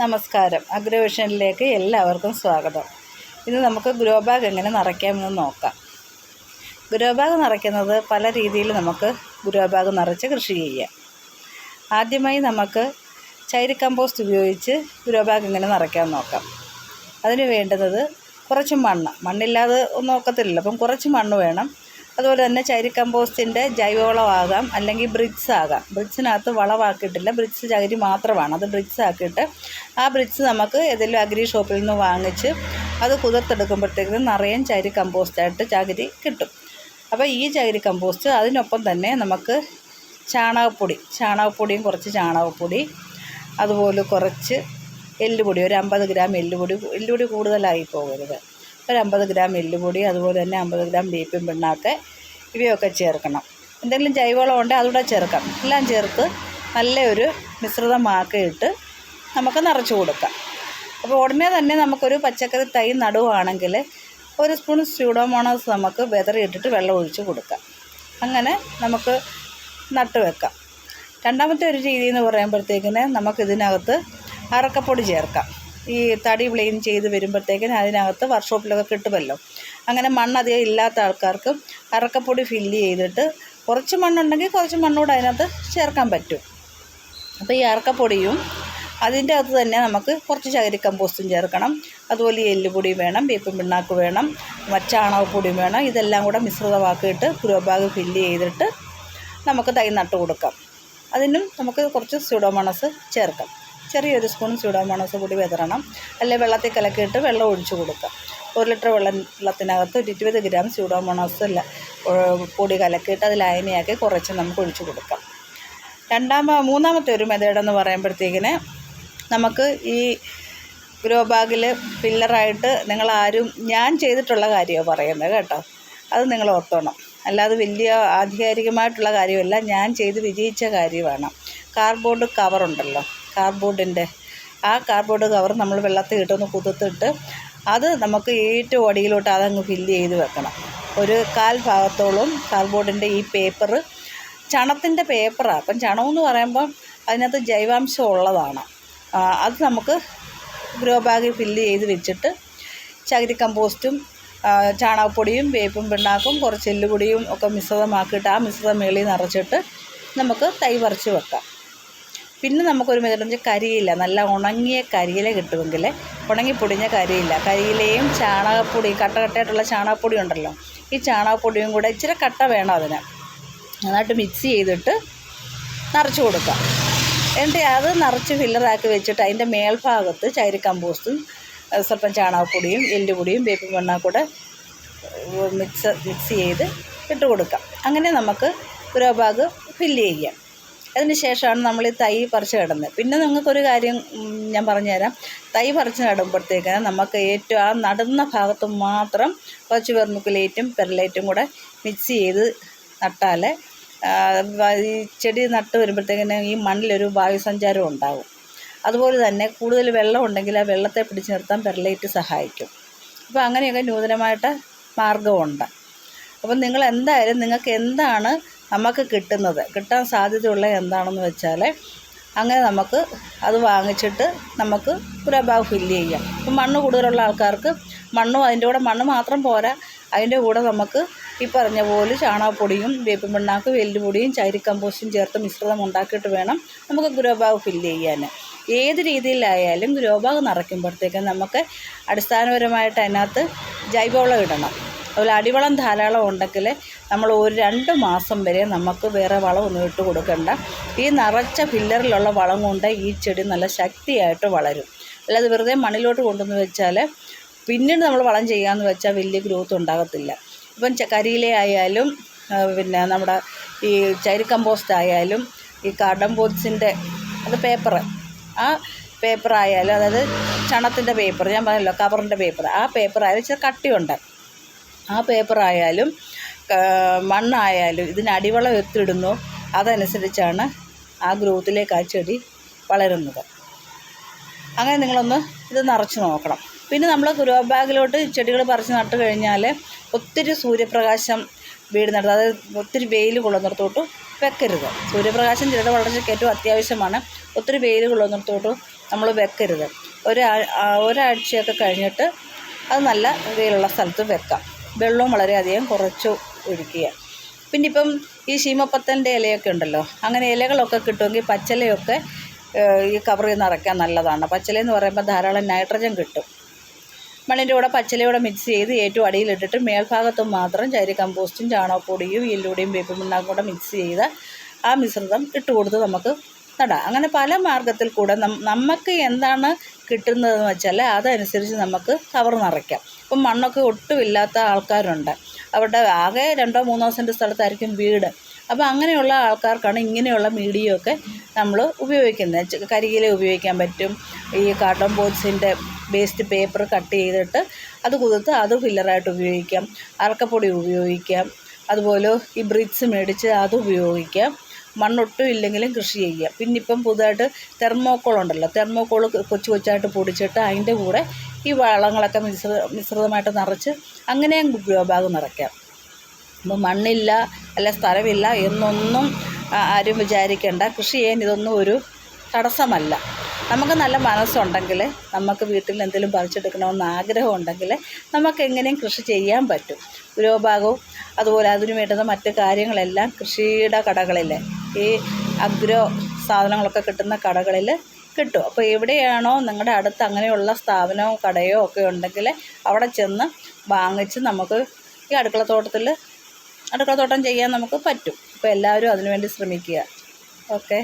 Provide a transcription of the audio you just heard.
നമസ്കാരം. അഗ്രവിഷനിലേക്ക് എല്ലാവർക്കും സ്വാഗതം. ഇന്ന് നമുക്ക് ഗ്രോ ബാഗ് എങ്ങനെ നിറയ്ക്കാമെന്ന് നോക്കാം. ഗ്രോ ബാഗ് നിറയ്ക്കുന്നത് പല രീതിയിൽ നമുക്ക് ഗ്രോ ബാഗ് നിറച്ച് കൃഷി ചെയ്യാം. ആദ്യമായി നമുക്ക് ചൈരി കമ്പോസ്റ്റ് ഉപയോഗിച്ച് ഗ്രോ ബാഗ് എങ്ങനെ നിറയ്ക്കാമെന്ന് നോക്കാം. അതിന് വേണ്ടുന്നത് കുറച്ച് മണ്ണ്. മണ്ണില്ലാതെ ഒന്നും നോക്കത്തില്ലല്ലോ. അപ്പം കുറച്ച് മണ്ണ് വേണം. അതുപോലെ തന്നെ ചൈരി കമ്പോസ്റ്റിന്റെ ജൈവവളമാകാം അല്ലെങ്കിൽ ബ്രിക്സ് ആകാം. ബ്രിക്സിനകത്ത് വളമാക്കിയിട്ടില്ല. ബ്രിക്സ് ചകിരി മാത്രമാണ്. അത് ബ്രിക്സ് ആക്കിയിട്ട് ആ ബ്രിക്സ് നമുക്ക് ഏതെങ്കിലും അഗ്രി ഷോപ്പിൽ നിന്ന് വാങ്ങിച്ച് അത് കുതിർത്തെടുക്കുമ്പോഴത്തേക്കും നിറയെ ചകിരി കമ്പോസ്റ്റായിട്ട് ചകിരി കിട്ടും. അപ്പോൾ ഈ ചകിരി കമ്പോസ്റ്റ് അതിനൊപ്പം തന്നെ നമുക്ക് ചാണകപ്പൊടി ചാണകപ്പൊടിയും കുറച്ച് ചാണകപ്പൊടി അതുപോലെ കുറച്ച് എല്ലുപൊടി ഒരു അമ്പത് ഗ്രാം എല്ലുപൊടി എല്ലുപൊടി കൂടുതലായി പോകരുത്. ഒരു അമ്പത് ഗ്രാം എല്ലുപൊടി അതുപോലെ തന്നെ അമ്പത് ഗ്രാം വേപ്പിൻ പിണ്ണാക്ക് ഇവയൊക്കെ ചേർക്കണം. എന്തെങ്കിലും ജൈവവളം ഉണ്ടെങ്കിൽ അതുകൂടെ ചേർക്കാം. എല്ലാം ചേർത്ത് നല്ലൊരു മിശ്രിതമാക്കിയിട്ട് നമുക്ക് നിറച്ചു കൊടുക്കാം. അപ്പോൾ ഉടനെ തന്നെ നമുക്കൊരു പച്ചക്കറി തൈ നടുവാണെങ്കിൽ ഒരു സ്പൂൺ സ്യൂഡോമോണസ് നമുക്ക് വെതറിയിട്ടിട്ട് വെള്ളം ഒഴിച്ച് കൊടുക്കാം. അങ്ങനെ നമുക്ക് നട്ട് വെക്കാം. രണ്ടാമത്തെ ഒരു രീതി എന്ന് പറയുമ്പോഴത്തേക്കിന് നമുക്കിതിനകത്ത് അറക്കപ്പൊടി ചേർക്കാം. ഈ തടി പ്ലെയിൻ ചെയ്ത് വരുമ്പോഴത്തേക്കിന് അതിനകത്ത് വർക്ക്ഷോപ്പിലൊക്കെ കിട്ടുമല്ലോ. അങ്ങനെ മണ്ണ് മണ്ണധികം ഇല്ലാത്ത ആൾക്കാർക്ക് അറക്കപ്പൊടി ഫില്ല് ചെയ്തിട്ട് കുറച്ച് മണ്ണുണ്ടെങ്കിൽ കുറച്ച് മണ്ണൂടെ അതിനകത്ത് ചേർക്കാൻ പറ്റും. അപ്പോൾ ഈ അറക്കപ്പൊടിയും അതിന്റെ അകത്ത് തന്നെ നമുക്ക് കുറച്ച് ചകിരി കമ്പോസ്റ്റും ചേർക്കണം. അതുപോലെ എല്ലുപൊടി വേണം വേപ്പും പിണ്ണാക്ക് വേണം മച്ചാണകപ്പൊടി വേണം. ഇതെല്ലാം കൂടെ മിശ്രിതമാക്കിയിട്ട് ഗ്രോ ബാഗ് ഫില്ല് ചെയ്തിട്ട് നമുക്ക് തൈ നട്ട് കൊടുക്കാം. അതിനും നമുക്ക് കുറച്ച് സ്യൂഡോമണസ് ചേർക്കാം. ചെറിയൊരു സ്പൂൺ സ്യൂഡോമോണസ് കൂടി വിതറണം. അല്ലെങ്കിൽ വെള്ളത്തിൽ കലക്കിയിട്ട് വെള്ളം ഒഴിച്ചു കൊടുക്കുക. ഒരു ലിറ്റർ വെള്ളം വെള്ളത്തിനകത്ത് ഒരു ഇരുപത് ഗ്രാം അല്ല പൊടി കലക്കിയിട്ട് അത് ലായനിയാക്കി കുറച്ച് നമുക്ക് ഒഴിച്ചു കൊടുക്കാം. രണ്ടാമ മൂന്നാമത്തെ ഒരു മെത്തേഡ് എന്ന് പറയുമ്പോഴത്തേക്കിന് നമുക്ക് ഈ ഗ്രോ ബാഗിൽ നിങ്ങൾ ആരും ഞാൻ ചെയ്തിട്ടുള്ള കാര്യമാണ് പറയുന്നത് കേട്ടോ. അത് നിങ്ങൾ ഓർത്തോണം. അല്ലാതെ വലിയ ആധികാരികമായിട്ടുള്ള കാര്യമല്ല ഞാൻ ചെയ്ത് വിജയിച്ച കാര്യമാണ്. കാർഡ്ബോർഡ് കവറുണ്ടല്ലോ. കാർഡ്ബോർഡിന്റെ. ആ കാർഡ്ബോർഡ് കവർ നമ്മൾ വെള്ളത്തിൽ ഇട്ടൊന്ന് കുതിർത്തിട്ട് അത് നമുക്ക് ഏറ്റവും അടിയിലോട്ട് അതങ്ങ് ഫില്ല് ചെയ്ത് വെക്കണം. ഒരു കാൽ ഭാഗത്തോളം കാർഡ്ബോർഡിന്റെ ഈ പേപ്പർ ചണത്തിന്റെ പേപ്പറാണ് അപ്പം ചണമെന്ന് പറയുമ്പം അതിനകത്ത് ജൈവാംശം ഉള്ളതാണ്. അത് നമുക്ക് ഗ്രോ ബാഗിൽ ഫില്ല് ചെയ്ത് വെച്ചിട്ട് ചകിരി കമ്പോസ്റ്റും ചാണകപ്പൊടിയും വേപ്പും പിണ്ണാക്കും കുറച്ച് എല്ലുപൊടിയും ഒക്കെ മിശ്രിതമാക്കിയിട്ട് ആ മിശ്രിതം മേളിൽ നിറച്ചിട്ട് നമുക്ക് തൈ പറിച്ച് വെക്കാം. പിന്നെ നമുക്കൊരു മെത്തേഡ് വെച്ചാൽ കരിയില. നല്ല ഉണങ്ങിയ കരിയില കിട്ടുമെങ്കിൽ ഉണങ്ങി പൊടിഞ്ഞ കരിയില്ല കരിയിലയും ചാണകപ്പൊടി കട്ടകട്ടയായിട്ടുള്ള ചാണകപ്പൊടി ഉണ്ടല്ലോ. ഈ ചാണകപ്പൊടിയും കൂടെ ഇച്ചിരി കട്ട വേണം അതിന്. നന്നായിട്ട് മിക്സ് ചെയ്തിട്ട് നിറച്ച് കൊടുക്കാം എന്നിട്ട് അത് നിറച്ച് ഫില്ലറാക്കി വെച്ചിട്ട് അതിന്റെ മേൽഭാഗത്ത് ചൈരി കമ്പോസ്റ്റും സ്വല്പം ചാണകപ്പൊടിയും എല്ലുപൊടിയും വേപ്പിൻ മണ്ണാ കൂടെ മിക്സ് മിക്സ് ചെയ്ത് ഇട്ട് കൊടുക്കാം. അങ്ങനെ നമുക്ക് ഗ്രോ ഭാഗം ഫില്ല് ചെയ്യാം. അതിന് ശേഷമാണ് നമ്മൾ ഈ തൈ പറിച്ച് നടുന്നത്. പിന്നെ നിങ്ങൾക്കൊരു കാര്യം ഞാൻ പറഞ്ഞുതരാം. തൈ പറിച്ച് നടുമ്പോഴത്തേക്കിന് നമുക്ക് ഏറ്റവും ആ നടുന്ന ഭാഗത്ത് മാത്രം കുറച്ച് വെർമുക്കുലേറ്റും പെരലേറ്റും കൂടെ മിക്സ് ചെയ്ത് നട്ടാൽ ഈ ചെടി നട്ട് വരുമ്പോഴത്തേക്കിന് ഈ മണ്ണിലൊരു വായുസഞ്ചാരം ഉണ്ടാകും അതുപോലെ തന്നെ കൂടുതൽ വെള്ളം ഉണ്ടെങ്കിൽ ആ വെള്ളത്തെ പിടിച്ചു നിർത്താൻ പെരലേറ്റ് സഹായിക്കും. അപ്പോൾ അങ്ങനെയൊക്കെ നൂതനമായിട്ട് മാർഗമുണ്ട് അപ്പം നിങ്ങൾ എന്തായാലും നിങ്ങൾക്ക് എന്താണ് നമുക്ക് കിട്ടുന്നത്. കിട്ടാൻ സാധ്യതയുള്ള എന്താണെന്ന് വെച്ചാൽ അങ്ങനെ നമുക്ക് അത് വാങ്ങിച്ചിട്ട് നമുക്ക് ഒരു അഭാവ് ഫില്ല് ചെയ്യാം. ഇപ്പം മണ്ണ് കൂടുതലുള്ള ആൾക്കാർക്ക് മണ്ണും അതിന്റെ കൂടെ മണ്ണ് മാത്രം പോരാ. അതിന്റെ കൂടെ നമുക്ക് ഈ പറഞ്ഞ പോലെ ചാണകപ്പൊടിയും വേപ്പിൻ പിണ്ണാക്കും എല്ലുപൊടിയും ചൈരി കമ്പോസ്റ്റും ചേർത്ത് മിശ്രിതം ഉണ്ടാക്കിയിട്ട് വേണം നമുക്ക് ഗ്രോ ഫില്ല് ചെയ്യാൻ. ഏത് രീതിയിലായാലും ഗ്രോ നിറയ്ക്കുമ്പോഴത്തേക്കും നമുക്ക് അടിസ്ഥാനപരമായിട്ട് അതിനകത്ത് ജൈവവളം ഇടണം. അതുപോലെ അടിവളം ധാരാളം ഉണ്ടെങ്കിൽ നമ്മൾ ഒരു രണ്ട് മാസം വരെ നമുക്ക് വേറെ വളമൊന്നും ഇട്ട് കൊടുക്കണ്ട. ഈ നിറച്ച ഫില്ലറിലുള്ള വളം കൊണ്ട് ഈ ചെടി നല്ല ശക്തിയായിട്ട് വളരും. അല്ലാതെ വെറുതെ മണ്ണിലോട്ട് കൊണ്ടുവന്ന് വെച്ചാൽ പിന്നീട് നമ്മൾ വളം ചെയ്യാമെന്ന് വെച്ചാൽ വലിയ ഗ്രോത്ത് ഉണ്ടാകത്തില്ല. ഇപ്പം കരിയിലയായാലും പിന്നെ നമ്മുടെ ഈ ചൈരി കമ്പോസ്റ്റ് ആയാലും ഈ കാർഡൻ ബോട്ട്സിന്റെ അത് പേപ്പർ ആ പേപ്പർ ആയാലും അതായത് ചണത്തിന്റെ പേപ്പർ ഞാൻ പറഞ്ഞല്ലോ കവറിന്റെ പേപ്പർ ആ പേപ്പർ ആയാലും ഇച്ചിരി കട്ടിയുണ്ട്. ആ പേപ്പർ ആയാലും മണ്ണായാലും ഇതിന് അടിവളം എത്തിടുന്നു. അതനുസരിച്ചാണ് ആ ഗ്രോത്തിലേക്ക് ആ ചെടി വളരുന്നത്. അങ്ങനെ നിങ്ങളൊന്ന് ഇത് നിറച്ച് നോക്കണം. പിന്നെ നമ്മൾ ഗ്രോ ബാഗിലോട്ട് ചെടികൾ പറിച്ച് നട്ട് കഴിഞ്ഞാൽ ഒത്തിരി സൂര്യപ്രകാശം വീടുന്നിടത്ത് അതായത് ഒത്തിരി വെയിൽ കൊള്ളുന്നിടത്തോട്ട് വെക്കരുത്. സൂര്യപ്രകാശം ചെടിയുടെ വളർച്ചയ്ക്ക് ഏറ്റവും അത്യാവശ്യമാണ്. ഒത്തിരി വെയിൽ കൊള്ളുന്നിടത്തോട്ട് നമ്മൾ വെക്കരുത്. ഒരു ഒരാഴ്ചയൊക്കെ കഴിഞ്ഞിട്ട് അത് നല്ല വെയിലുള്ള സ്ഥലത്ത് വെക്കാം. വെള്ളവും വളരെയധികം കുറച്ച് ഒഴിക്കുക പിന്നെ ഇപ്പം ഈ ശീമപ്പത്തലിന്റെ ഇലയൊക്കെ ഉണ്ടല്ലോ അങ്ങനെ ഇലകളൊക്കെ കിട്ടുമെങ്കിൽ പച്ചിലയൊക്കെ ഈ കവറിൽ നിറയ്ക്കാൻ നല്ലതാണ്. പച്ചിലയെന്ന് പറയുമ്പോൾ ധാരാളം നൈട്രജൻ കിട്ടും. മണ്ണിന്റെ കൂടെ പച്ചിലയോടെ മിക്സ് ചെയ്ത് ഏറ്റവും അടിയിലിട്ടിട്ട് മേൽഭാഗത്ത് മാത്രം ചരി കമ്പോസ്റ്റും ചാണകപ്പൊടിയും എല്ലുപൊടിയും വേപ്പിൻ പിണ്ണാക്കും കൂടെ മിക്സ് ചെയ്ത് ആ മിശ്രിതം ഇട്ട് കൊടുത്ത് നമുക്ക് നടാം. അങ്ങനെ പല മാർഗത്തിൽ കൂടെ നമുക്ക് എന്താണ് കിട്ടുന്നതെന്ന് വെച്ചാൽ അതനുസരിച്ച് നമുക്ക് കവർ നിറയ്ക്കാം ഇപ്പം മണ്ണൊക്കെ ഒട്ടുമില്ലാത്ത ആൾക്കാരുണ്ട്. അവരുടെ ആകെ രണ്ടോ മൂന്നോ സെന്റ് സ്ഥലത്തായിരിക്കും വീട്. അപ്പോൾ അങ്ങനെയുള്ള ആൾക്കാർക്കാണ് ഇങ്ങനെയുള്ള മീഡിയമൊക്കെ നമ്മൾ ഉപയോഗിക്കുന്നത്. കരിയില ഉപയോഗിക്കാൻ പറ്റും. ഈ കാർട്ടൺ ബോക്സിന്റെ വേസ്റ്റ് പേപ്പർ കട്ട് ചെയ്തിട്ട് അത് കുതിർത്ത് അത് ഫില്ലറായിട്ട് ഉപയോഗിക്കാം. അറക്കപ്പൊടി ഉപയോഗിക്കാം. അതുപോലെ ഈ ബ്രിഡ്സ് മേടിച്ച് അത് ഉപയോഗിക്കാം. മണ്ണൊട്ടും ഇല്ലെങ്കിലും കൃഷി ചെയ്യുക. പിന്നെ ഇപ്പം പുതുതായിട്ട് തെർമോക്കോൾ ഉണ്ടല്ലോ. തെർമോക്കോൾ കൊച്ചു കൊച്ചായിട്ട് പൊടിച്ചിട്ട് അതിന്റെ കൂടെ ഈ വളങ്ങളൊക്കെ മിശ്ര മിശ്രിതമായിട്ട് നിറച്ച് അങ്ങനെയും ഗ്രോ നിറയ്ക്കാം. അപ്പോൾ മണ്ണില്ല അല്ല സ്ഥലമില്ല എന്നൊന്നും ആരും വിചാരിക്കേണ്ട. കൃഷി ചെയ്യാൻ ഇതൊന്നും ഒരു തടസ്സമല്ല. നമുക്ക് നല്ല മനസ്സുണ്ടെങ്കിൽ നമുക്ക് വീട്ടിൽ എന്തെങ്കിലും പറിച്ചെടുക്കണമെന്ന് ആഗ്രഹം ഉണ്ടെങ്കിൽ നമുക്ക് എങ്ങനെയും കൃഷി ചെയ്യാൻ പറ്റും. ഗൃഹഭാഗവും അതുപോലെ അതിനു വേണ്ടുന്ന മറ്റ് കാര്യങ്ങളെല്ലാം കൃഷിയുടെ കടകളിൽ ഈ അഗ്രോ സാധനങ്ങളൊക്കെ കിട്ടുന്ന കടകളിൽ കിട്ടും. അപ്പോൾ എവിടെയാണോ നിങ്ങളുടെ അടുത്ത് അങ്ങനെയുള്ള സ്ഥാപനമോ കടയോ ഒക്കെ ഉണ്ടെങ്കിൽ അവിടെ ചെന്ന് വാങ്ങിച്ച് നമുക്ക് ഈ അടുക്കളത്തോട്ടത്തിൽ അടുക്കളത്തോട്ടം ചെയ്യാൻ നമുക്ക് പറ്റും. അപ്പോൾ എല്ലാവരും അതിനുവേണ്ടി ശ്രമിക്കുക. ഓക്കെ?